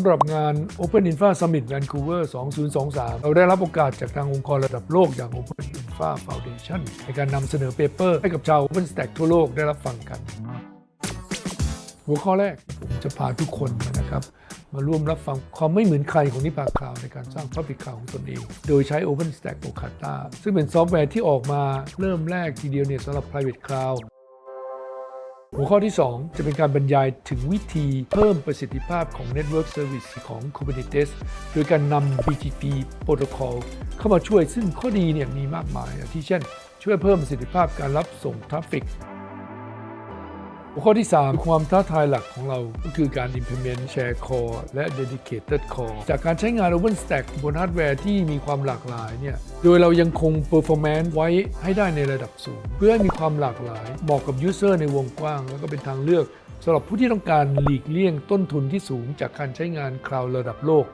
ำหรับงาน Open Infra Summit Vancouver 2023 เราได้รับโอกาสจากทางองค์กรระดับโลกอย่าง Open Infra Foundation ในการนำเสนอเปเปอร์ให้กับชาว OpenStack ทั่วโลกได้รับฟังกัน หัวข้อแรกจะพาทุกคนนะครับ มาร่วมรับฟังความไม่เหมือนใครของนิพาคลาวในการสร้าง Public Cloud ของตนเอง โดยใช้ OpenStack Okata ซึ่งเป็นซอฟต์แวร์ที่ออกมาเริ่มแรกทีเดียวเนี่ยสำหรับ Private Cloud หัวข้อที่ 2 จะเป็นการบรรยายถึงวิธีเพิ่มประสิทธิภาพของ Network Service ของ Kubernetes โดยการนำ BGP Protocol เข้ามาช่วยซึ่งข้อดีเนี่ยมีมากมายที่เช่น ช่วยเพิ่มประสิทธิภาพการรับส่งทราฟฟิก ข้อที่ 3 ความท้าทายหลักของเราก็คือการ implement share core และ dedicated core จากการใช้งาน OpenStack บนฮาร์ดแวร์ที่มีความหลากหลายเนี่ยโดยเรายังคง performance ไว้ให้ได้ในระดับสูง เพื่อให้มีความหลากหลายเหมาะกับ user ในวงกว้าง แล้วก็เป็นทางเลือกสำหรับผู้ที่ต้องการหลีกเลี่ยงต้นทุนที่สูงจากการใช้งานคลาวด์ระดับโลก